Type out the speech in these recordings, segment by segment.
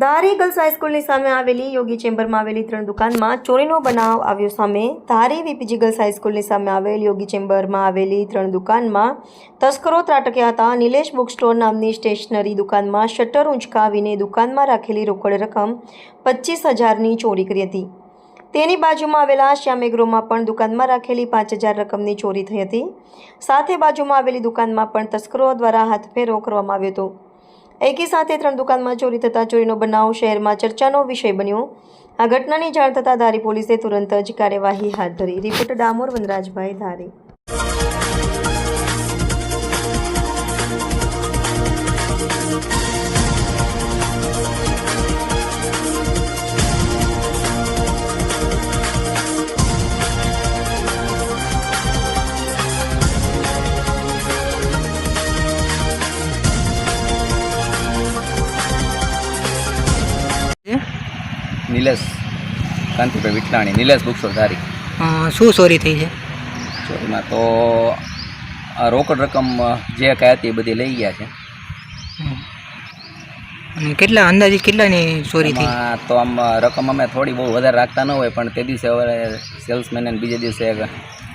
ધારી girls હાઈસ્કૂલની સામે આવેલી યોગી ચેમ્બરમાં આવેલી ત્રણ દુકાનમાં ચોરીનો બનાવ આવ્યો સામે ધારી વીપીજી ગર્લ્સ હાઈસ્કૂલની સામે આવેલ યોગી ચેમ્બરમાં આવેલી ત્રણ દુકાનમાં તસ્કરો ત્રાટક્યા હતા. નિલેશ બુક સ્ટોર નામની સ્ટેશનરી દુકાનમાં શટર ઊંચકાવીને દુકાનમાં રાખેલી રોકડ રકમ પચીસ હજારની ચોરી કરી હતી. તેની બાજુમાં આવેલા શ્યામેગ્રોમાં પણ દુકાનમાં રાખેલી પાંચ હજાર રકમની ચોરી થઈ હતી. સાથે બાજુમાં આવેલી દુકાનમાં પણ તસ્કરો દ્વારા હાથફેરો કરવામાં આવ્યો હતો. એકી સાથે ત્રણ દુકાનમાં ચોરી થતાં ચોરીનો બનાવ શહેરમાં ચર્ચાનો વિષય બન્યો. આ ઘટનાની જાણ થતાં ધારી પોલીસે તુરંત જ કાર્યવાહી હાથ ધરી. રિપોર્ટર ડામોર વનરાજભાઈ ધારી. નિલેશ કાંતિભાઈ વિઠલાણી નિલેશ બુકસ્ટોર ધારી. શું ચોરી થઈ છે? ચોરીમાં તો આ રોકડ રકમ જે કાંઈ હતી એ બધી લઈ ગયા છે. અને કેટલા અંદાજે કેટલાની ચોરી થઈ? તો આમ રકમ અમે થોડી બહુ વધારે રાખતા ન હોય પણ તે દિવસે હવે સેલ્સમેન બીજે દિવસે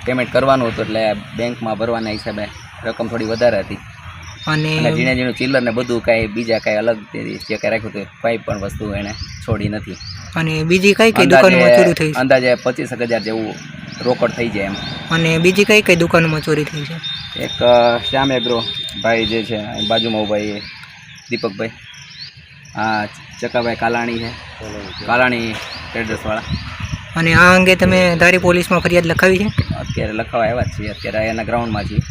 પેમેન્ટ કરવાનું હતું એટલે બેંકમાં ભરવાના હિસાબે રકમ થોડી વધારે હતી. અને ઝીણા ઝીણે ઝીણું ચિલ્લર ને બધું કાંઈ બીજા કાંઈ અલગ જે કાંઈ રાખ્યું હતું કંઈ પણ વસ્તુ એણે છોડી નથી. અને બીજી કઈ કઈ દુકાનોમાં ચોરી થઈ છે? અંદાજે પચીસ હજાર જેવું રોકડ થઈ જાય એમ. અને બીજી કઈ કઈ દુકાનોમાં ચોરી થઈ છે? એક શ્યામ એગ્રો ભાઈ જે છે બાજુમાં ભાઈ દીપકભાઈ. આ ચકાભાઈ કાલાણી છે. કાલાણી ટ્રેડર્સવાળા અને આ અંગે તમે ધારી પોલીસમાં ફરિયાદ લખાવી છે? અત્યારે લખાવા આવ્યા જ છીએ. અત્યારે એના ગ્રાઉન્ડમાં છીએ.